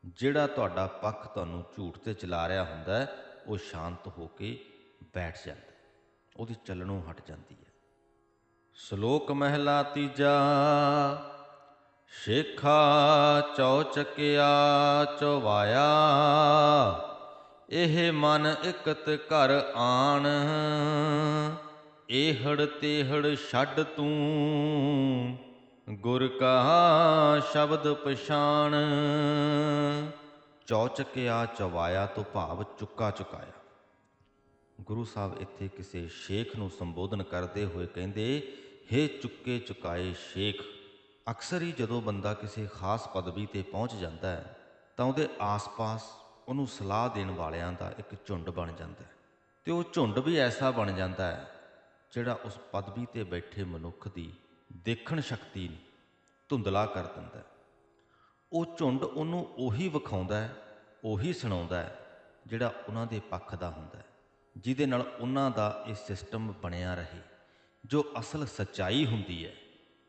Speaker 1: ਜਿਹੜਾ ਤੁਹਾਡਾ ਪੱਖ ਤੁਹਾਨੂੰ ਝੂਠ ਤੇ ਚਲਾ ਰਿਹਾ ਹੁੰਦਾ ਹੈ, ਉਹ ਸ਼ਾਂਤ ਹੋ ਕੇ ਬੈਠ ਜਾਂਦਾ ਉਹਦੀ ਚੱਲਣੋਂ ਹਟ ਜਾਂਦੀ ਹੈ। ਸ਼ਲੋਕ ਮਹਿਲਾ ਤੀਜਾ, ਸ਼ੇਖਾ ਚੌਚਕਿਆ ਚਵਾਇਆ, ਇਹ ਮਨ ਇਕਤ ਘਰ ਆਣ, ਏਹੜ ਤੇਹੜ ਛੱਡ ਤੂੰ। ਗੁਰ ਕਾ ਸ਼ਬਦ ਪਛਾਣ। ਚੌਚਕਿਆ ਚਵਾਇਆ ਤੋਂ ਭਾਵ ਚੁੱਕਾ ਚੁਕਾਇਆ। ਗੁਰੂ ਸਾਹਿਬ ਇੱਥੇ ਕਿਸੇ ਸ਼ੇਖ ਨੂੰ ਸੰਬੋਧਨ ਕਰਦੇ ਹੋਏ ਕਹਿੰਦੇ, ਹੇ ਚੁੱਕੇ ਚੁਕਾਏ ਸ਼ੇਖ, ਅਕਸਰ ਹੀ ਜਦੋਂ ਬੰਦਾ ਕਿਸੇ ਖਾਸ ਪਦਵੀ ਤੇ ਪਹੁੰਚ ਜਾਂਦਾ ਹੈ, ਤਾਂ ਉਹਦੇ ਆਸ-ਪਾਸ ਉਹਨੂੰ ਸਲਾਹ ਦੇਣ ਵਾਲਿਆਂ ਦਾ ਇੱਕ ਝੁੰਡ ਬਣ ਜਾਂਦਾ ਹੈ। ਤੇ ਉਹ ਝੁੰਡ ਵੀ ਐਸਾ ਬਣ ਜਾਂਦਾ ਹੈ, ਜਿਹੜਾ ਉਸ ਪਦਵੀ ਤੇ ਬੈਠੇ ਮਨੁੱਖ ਦੀ ਦੇਖਣ ਸ਼ਕਤੀ ਨੂੰ ਧੁੰਦਲਾ ਕਰ ਦਿੰਦਾ ਉਹ ਝੁੰਡ ਉਹਨੂੰ ਉਹੀ ਵਿਖਾਉਂਦਾ ਹੈ, ਉਹੀ ਸੁਣਾਉਂਦਾ ਹੈ, ਜਿਹੜਾ ਉਹਨਾਂ ਦੇ ਪੱਖ ਦਾ ਹੁੰਦਾ ਹੈ, ਜਿਹਦੇ ਨਾਲ ਉਹਨਾਂ ਦਾ ਇਹ ਸਿਸਟਮ ਬਣਿਆ ਰਹੇ। ਜੋ ਅਸਲ ਸਚਾਈ ਹੁੰਦੀ ਹੈ,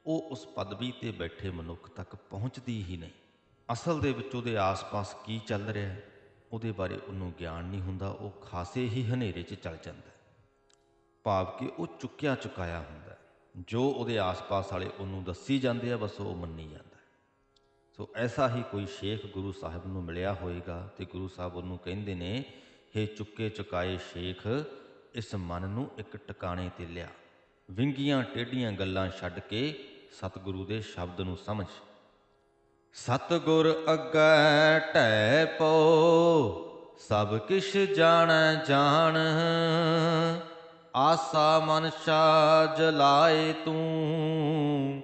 Speaker 1: ਉਹ ਉਸ ਪਦਵੀ ਤੇ ਬੈਠੇ ਮਨੁੱਖ ਤੱਕ ਪਹੁੰਚਦੀ ਹੀ ਨਹੀਂ। ਅਸਲ ਦੇ ਵਿੱਚ ਉਹਦੇ ਆਸ-ਪਾਸ ਕੀ ਚੱਲ ਰਿਹਾ ਹੈ, ਉਹਦੇ ਬਾਰੇ ਉਹਨੂੰ ਗਿਆਨ ਨਹੀਂ ਹੁੰਦਾ, ਉਹ ਖਾਸੇ ਹੀ ਹਨੇਰੇ 'ਚ ਚੱਲ ਜਾਂਦਾ ਭਾਵ ਕਿ ਉਹ ਚੁੱਕਿਆ ਚੁਕਾਇਆ ਹੁੰਦਾ ਜੋ ਉਹਦੇ ਆਸ-ਪਾਸ ਵਾਲੇ ਉਹਨੂੰ ਦੱਸੀ ਜਾਂਦੇ ਆ, ਬਸ ਉਹ ਮੰਨੀ ਜਾਂਦਾ। ਸੋ ਐਸਾ ਹੀ ਕੋਈ ਸ਼ੇਖ ਗੁਰੂ ਸਾਹਿਬ ਨੂੰ ਮਿਲਿਆ ਹੋਏਗਾ ਤੇ ਗੁਰੂ ਸਾਹਿਬ ਉਹਨੂੰ ਕਹਿੰਦੇ ਨੇ, ਹੇ ਚੁੱਕੇ ਚੁਕਾਏ ਸ਼ੇਖ, ਇਸ ਮਨ ਨੂੰ ਇੱਕ ਟਿਕਾਣੇ ਤੇ ਲਿਆ। ਵਿੰਗੀਆਂ ਟੇਢੀਆਂ ਗੱਲਾਂ ਛੱਡ ਕੇ ਸਤਿਗੁਰੂ ਦੇ ਸ਼ਬਦ ਨੂੰ ਸਮਝ। ਸਤਿਗੁਰ ਅੱਗੇ ਢੈ ਪੋ ਸਭ ਕਿਛ ਜਾਣੈ ਜਾਣ ਆਸਾ ਮਨਸ਼ਾ ਜਲਾਏ ਤੂੰ,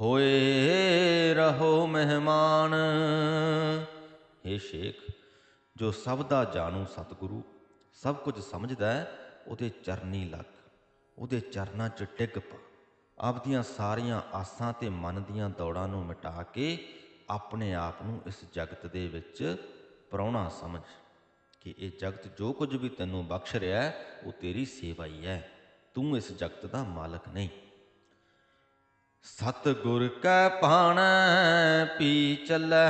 Speaker 1: ਹੋਏ ਰਹੋ ਮਹਿਮਾਨ। हे ਸ਼ੇਖ, ਜੋ ਸਭ ਦਾ ਜਾਣੂ ਸਤਿਗੁਰੂ, ਸਭ ਕੁਝ ਸਮਝਦਾ ਹੈ, ਉਹਦੇ ਚਰਨੀ ਲੱਗ, ਉਹਦੇ ਚਰਨਾਂ 'ਚ ਟਿਕ ਪਾ। ਆਪਦੀਆਂ ਸਾਰੀਆਂ ਆਸਾਂ ਤੇ ਮਨ ਦੀਆਂ ਦੌੜਾਂ ਨੂੰ ਮਿਟਾ ਕੇ ਆਪਣੇ ਆਪ ਨੂੰ ਇਸ ਜਗਤ ਦੇ ਵਿੱਚ ਪ੍ਰਾਹੁਣਾ ਸਮਝ। ਕਿ ਇਹ ਜਗਤ ਜੋ ਕੁਝ ਵੀ ਤੈਨੂੰ ਬਖਸ਼ ਰਿਹਾ ਹੈ, ਉਹ ਤੇਰੀ ਸੇਵਾ ਹੀ ਹੈ। ਤੂੰ ਇਸ ਜਗਤ ਦਾ ਮਾਲਕ ਨਹੀਂ। ਸਤ ਗੁਰ ਕੈ ਭਾਣੈ ਪੀ ਚੱਲੈ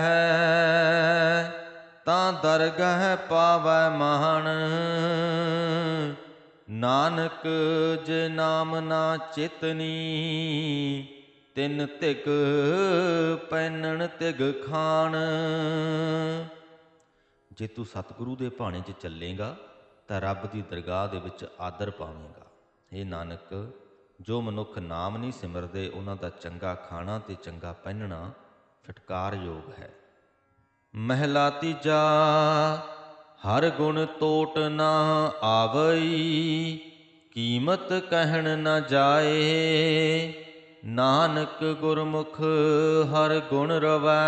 Speaker 1: ਤਾਂ ਦਰਗਹ ਪਾਵੈ ਮਾਨ ਨਾਨਕ ਜੇ ਨਾਮ ਨਾ ਚੇਤਨੀ, ਤਿੰਨ ਤਿਗ ਪੈਨਣ ਤਿਗ ਖਾਣ। ਜੇ ਤੂੰ ਸਤਿਗੁਰੂ ਦੇ ਭਾਣੇ 'ਚ ਚੱਲੇਗਾ, ਤਾਂ ਰੱਬ ਦੀ ਦਰਗਾਹ ਦੇ ਵਿੱਚ ਆਦਰ ਪਾਵੇਂਗਾ। ਇਹ ਨਾਨਕ, ਜੋ ਮਨੁੱਖ ਨਾਮ ਨਹੀਂ ਸਿਮਰਦੇ, ਉਹਨਾਂ ਦਾ ਚੰਗਾ ਖਾਣਾ ਤੇ ਚੰਗਾ ਪਹਿਨਣਾ ਫਟਕਾਰਯੋਗ ਹੈ। ਮਹਿਲਾ ਤੀਜਾ, ਹਰ ਗੁਣ ਤੋਟ ਨਾ ਆਵਈ, ਕੀਮਤ ਕਹਿਣ ਨਾ ਜਾਏ। ਨਾਨਕ ਗੁਰਮੁਖ, ਹਰ ਗੁਣ ਰਵੈ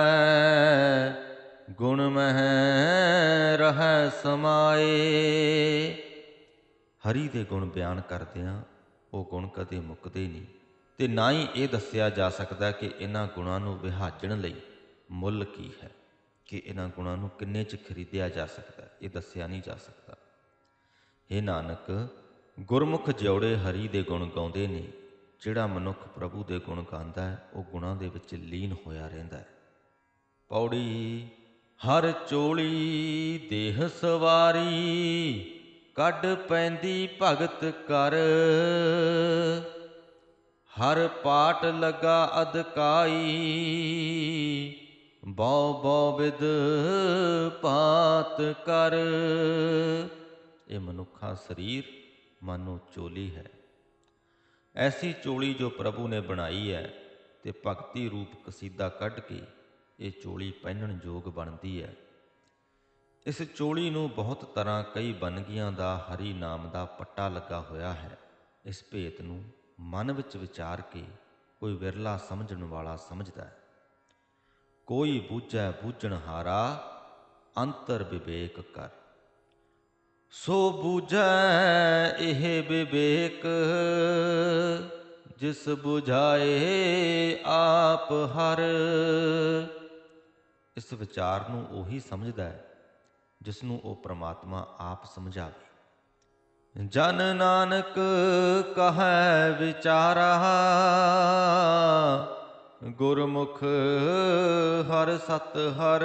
Speaker 1: ਗੁਣ ਮਹਿ ਰਹਿ ਸਮਾਏ। ਹਰੀ ਦੇ ਗੁਣ ਬਿਆਨ ਕਰਦਿਆਂ ਉਹ ਗੁਣ ਕਦੇ ਮੁੱਕਦੇ ਨਹੀਂ ਤੇ ਨਾ ਹੀ ਇਹ ਦੱਸਿਆ ਜਾ ਸਕਦਾ ਕਿ ਇਹਨਾਂ ਗੁਣਾਂ ਨੂੰ ਵਿਹਾਜਣ ਲਈ ਮੁੱਲ ਕੀ ਹੈ, ਕਿ ਇਹਨਾਂ ਗੁਣਾਂ ਨੂੰ ਕਿੰਨੇ ਚ ਖਰੀਦਿਆ ਜਾ ਸਕਦਾ, ਇਹ ਦੱਸਿਆ ਨਹੀਂ ਜਾ ਸਕਦਾ। ਇਹ ਨਾਨਕ, ਗੁਰਮੁਖ ਜਿਉੜੇ ਹਰੀ ਦੇ ਗੁਣ ਗਾਉਂਦੇ ਨੇ, ਜਿਹੜਾ ਮਨੁੱਖ ਪ੍ਰਭੂ ਦੇ ਗੁਣ ਗਾਉਂਦਾ ਹੈ, ਉਹ ਗੁਣਾਂ ਦੇ ਵਿੱਚ ਲੀਨ ਹੋਇਆ ਰਹਿੰਦਾ ਹੈ। ਪੌੜੀ ਹਰ ਚੋਲੀ ਦੇਹ ਸਵਾਰੀ, ਕੱਢ ਪੈਂਦੀ ਭਗਤ ਕਰ ਹਰ ਪਾਟ ਲਗਾ ਅਧਕਾਈ ਬਉ ਬਉ ਵਿਦ ਪਾਤ ਕਰ ਇਹ ਮਨੁੱਖਾ ਸਰੀਰ ਮਾਨੋ ਚੋਲੀ ਹੈ। ਐਸੀ ਚੋਲੀ ਜੋ ਪ੍ਰਭੂ ਨੇ ਬਣਾਈ ਹੈ ਤੇ ਭਗਤੀ ਰੂਪ ਕਸੀਦਾ ਕੱਢ ਕੇ ਇਹ ਚੋਲੀ ਪਹਿਨਣ ਯੋਗ ਬਣਦੀ ਹੈ। ਇਸ ਚੋਲੀ ਨੂੰ ਬਹੁਤ ਤਰ੍ਹਾਂ ਕਈ ਬਨਗੀਆਂ ਦਾ ਹਰੀ ਨਾਮ ਦਾ ਪੱਟਾ ਲੱਗਾ ਹੋਇਆ ਹੈ। ਇਸ ਭੇਤ ਨੂੰ ਮਨ ਵਿੱਚ ਵਿਚਾਰ ਕੇ ਕੋਈ ਵਿਰਲਾ ਸਮਝਣ ਵਾਲਾ ਸਮਝਦਾ ਹੈ। ਕੋਈ ਬੂਝੈ ਬੂਝਣ ਹਾਰਾ, ਅੰਤਰ ਵਿਵੇਕ ਕਰ। ਸੋ ਬੂਝੈ ਇਹ ਵਿਵੇਕ, ਜਿਸ 부ਝਾਏ ਆਪ ਹਰ। ਇਸ ਵਿਚਾਰ ਨੂੰ ਉਹੀ ਸਮਝਦਾ ਹੈ ਜਿਸ ਨੂੰ ਉਹ ਪ੍ਰਮਾਤਮਾ ਆਪ ਸਮਝਾਵੇ। ਜਨ ਨਾਨਕ ਕਹੈ ਵਿਚਾਰਾ, ਗੁਰਮੁਖ ਹਰ ਸਤ ਹਰ।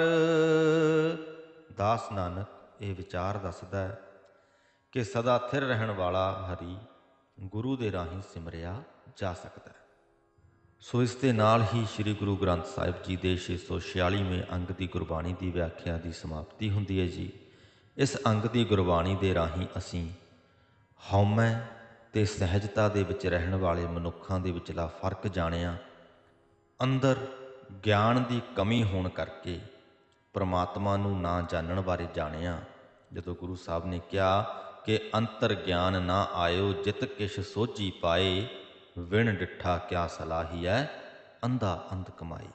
Speaker 1: ਦਾਸ ਨਾਨਕ ਇਹ ਵਿਚਾਰ ਦੱਸਦਾ ਹੈ ਕਿ ਸਦਾ ਥਿਰ ਰਹਿਣ ਵਾਲਾ ਹਰੀ ਗੁਰੂ ਦੇ ਰਾਹੀਂ ਸਿਮਰਿਆ ਜਾ ਸਕਦਾ ਹੈ। ਸੋ ਇਸ ਦੇ ਨਾਲ ਹੀ ਸ੍ਰੀ ਗੁਰੂ ਗ੍ਰੰਥ ਸਾਹਿਬ ਜੀ ਦੇ 646ਵੇਂ ਅੰਗ ਦੀ ਗੁਰਬਾਣੀ ਦੀ ਵਿਆਖਿਆ ਦੀ ਸਮਾਪਤੀ ਹੁੰਦੀ ਹੈ ਜੀ। ਇਸ ਅੰਗ ਦੀ ਗੁਰਬਾਣੀ ਦੇ ਰਾਹੀਂ ਅਸੀਂ ਹਉਮੈ ਤੇ ਸਹਿਜਤਾ ਦੇ ਵਿੱਚ ਰਹਿਣ ਵਾਲੇ ਮਨੁੱਖਾਂ ਦੇ ਵਿਚਲਾ ਫ਼ਰਕ ਜਾਣਿਆ। ਅੰਦਰ ਗਿਆਨ ਦੀ ਕਮੀ ਹੋਣ ਕਰਕੇ ਪ੍ਰਮਾਤਮਾ ਨੂੰ ਨਾ ਜਾਣਨ ਬਾਰੇ ਜਾਣਿਆ। ਜਦੋਂ ਗੁਰੂ ਸਾਹਿਬ ਨੇ ਕਿਹਾ ਕਿ ਅੰਤਰ ਗਿਆਨ ਨਾ ਆਇਓ, ਜਿਤ ਕਿਛ ਸੋਝੀ ਪਾਏ ਵਿਣ ਡਿੱਠਾ ਕਿਆ ਸਲਾਹੀ ਹੈ ਅੰਧਾ ਅੰਧ ਕਮਾਈ।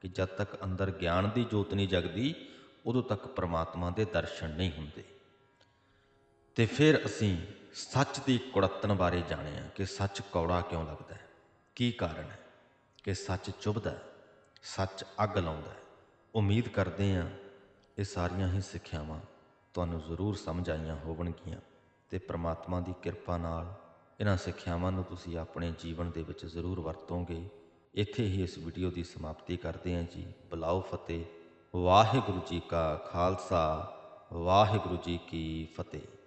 Speaker 1: ਕਿ ਜਦ ਤੱਕ ਅੰਦਰ ਗਿਆਨ ਦੀ ਜੋਤ ਨਹੀਂ ਜਗਦੀ, ਉਦੋਂ ਤੱਕ ਪ੍ਰਮਾਤਮਾ ਦੇ ਦਰਸ਼ਨ ਨਹੀਂ ਹੁੰਦੇ। ਤੇ ਫਿਰ ਅਸੀਂ ਸੱਚ ਦੀ ਕੁੜੱਤਣ ਬਾਰੇ ਜਾਣਿਆ ਕਿ ਸੱਚ ਕੌੜਾ ਕਿਉਂ ਲੱਗਦਾ ਹੈ? ਕੀ ਕਾਰਨ ਹੈ? ਕਿ ਸੱਚ ਚੁਭਦਾ ਹੈ? ਸੱਚ ਅੱਗ ਲਾਉਂਦਾ ਹੈ? ਉਮੀਦ ਕਰਦੇ ਹਾਂ ਇਹ ਸਾਰੀਆਂ ਹੀ ਸਿੱਖਿਆਵਾਂ ਤੁਹਾਨੂੰ ਜ਼ਰੂਰ ਸਮਝ ਆਈਆਂ ਹੋਣਗੀਆਂ ਤੇ ਪ੍ਰਮਾਤਮਾ ਦੀ ਕਿਰਪਾ ਨਾਲ ਇਹਨਾਂ ਸਿੱਖਿਆਵਾਂ ਨੂੰ ਤੁਸੀਂ ਆਪਣੇ ਜੀਵਨ ਦੇ ਵਿੱਚ ਜ਼ਰੂਰ ਵਰਤੋਗੇ। ਇੱਥੇ ਹੀ ਇਸ ਵੀਡੀਓ ਦੀ ਸਮਾਪਤੀ ਕਰਦੇ ਹਾਂ ਜੀ। ਬੁਲਾਓ ਫਤਿਹ। ਵਾਹਿਗੁਰੂ ਜੀ ਕਾ ਖਾਲਸਾ। ਵਾਹਿਗੁਰੂ ਜੀ ਕੀ ਫਤਿਹ।